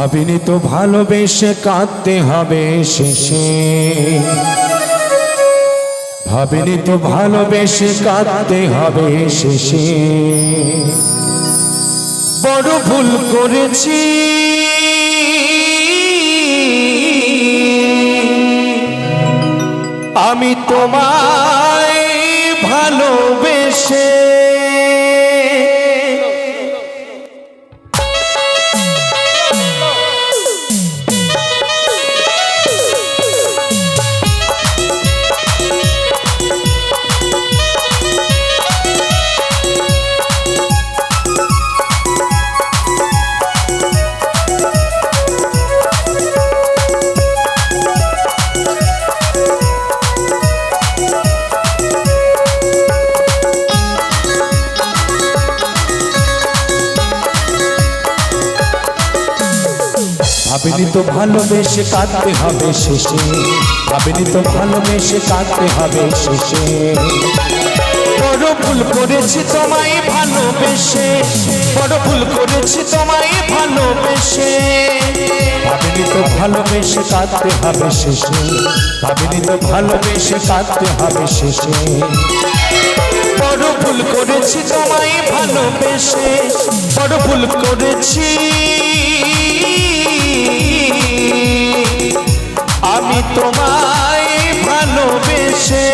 ভাবিনি তো ভালোবেসে কাঁদতে হবে শেষে। ভাবিনি তো ভালোবেসে কাঁদতে হবে শেষে। বড় ভুল করেছি। আমি তোমায় ভাবিনি তো ভালোবেসে কাঁদতে হবে শেষে। ভাবিনি তো ভালোবেসে কাঁদতে হবে শেষে। বড় ভুল করেছি তোমায় ভালোবেসে। বড় ভুল করেছি তোমায় ভালোবেসে। ভাবিনি তো ভালোবেসে কাঁদতে হবে শেষে। ভাবিনি তো ভালোবেসে কাঁদতে হবে শেষে। বড় ভুল করেছি তোমায় ভালোবেসে। বড় ভুল করেছি আমি তোমায় ভালোবেসে।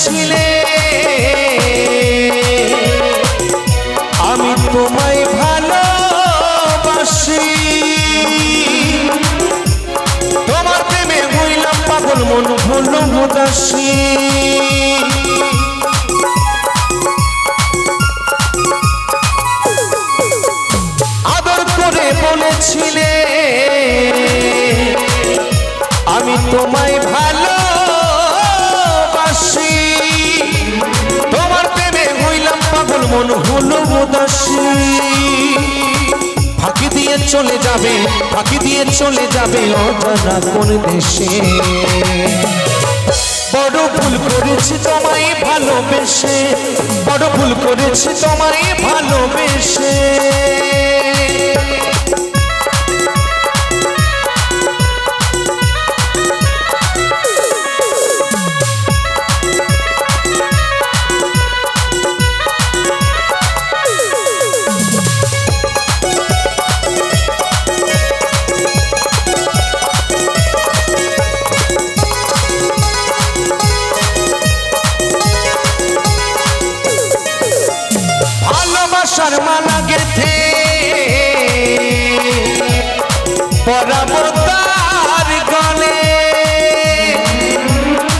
বলেছিলে আমি তোমায় ভালোবাসি। তোমার প্রেমে হইলাম পাগল মন আদর করে বলেছিলে। আমি তোমায় ভালোবাসি। মন হলো উদাসী? ফাঁকি দিয়ে চলে যাবে, ফাঁকি দিয়ে চলে যাবে অজানা কোন দেশে। বড় ভুল করেছি তোমায় ভালোবেসে, বড় ভুল করেছি তোমায় ভালোবেসে।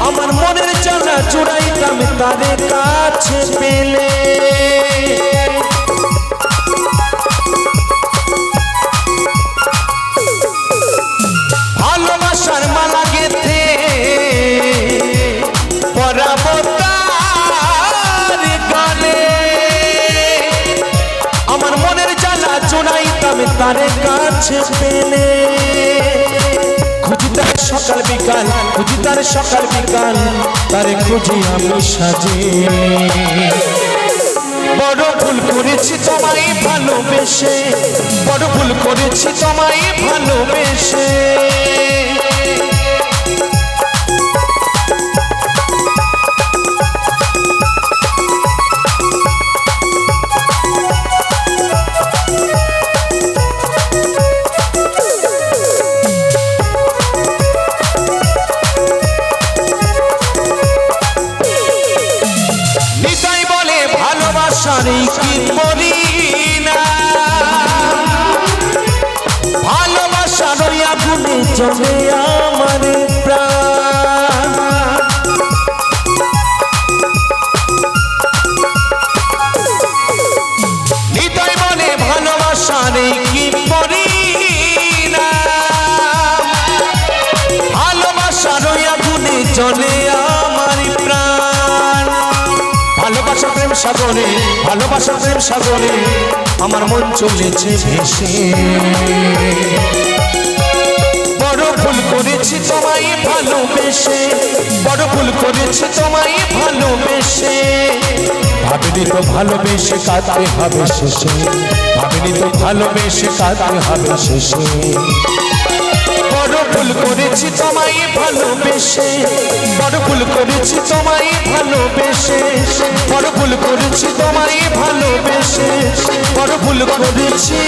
আমার মনের জানা চুড়াইতাম তাদের কাছে পেলে। চোরাইতাম তার কাছে পেলে। খুঁজি তার সকাল বিকাল, খুঁজি তার সকাল বিকাল, তারে খুঁজি আমি সাজে। বড় ভুল করেছি তোমায় ভালোবেসে, বড় ভুল করেছি তোমায় সংসারে কি মরি না। ভালোবাসার ওই আগুনে চলে আমার প্রাণ। হৃদয় মনে ভালোবাসার কি মরি না। ভালোবাসার ওই আগুনে চলে সাগরে ভালোবাসা প্রেম সাগরে, আমার মন চলেছে ভেসে। বড় ভুল করেছি তোমায় ভালোবেসে, বড় ভুল করেছি তোমায় ভালোবেসে। ভাবিনি তো ভালোবেসে কাঁদতে হবে শেষে, ভাবিনি তো ভালোবেসে কাঁদতে হবে শেষে। ভুল করেছি তোমায় ভালোবেসে বড় ভুল করেছি তোমায় ভালোবেসে বড় ভুল করেছি তোমায় ভালোবেসে বড় ভুল করেছি।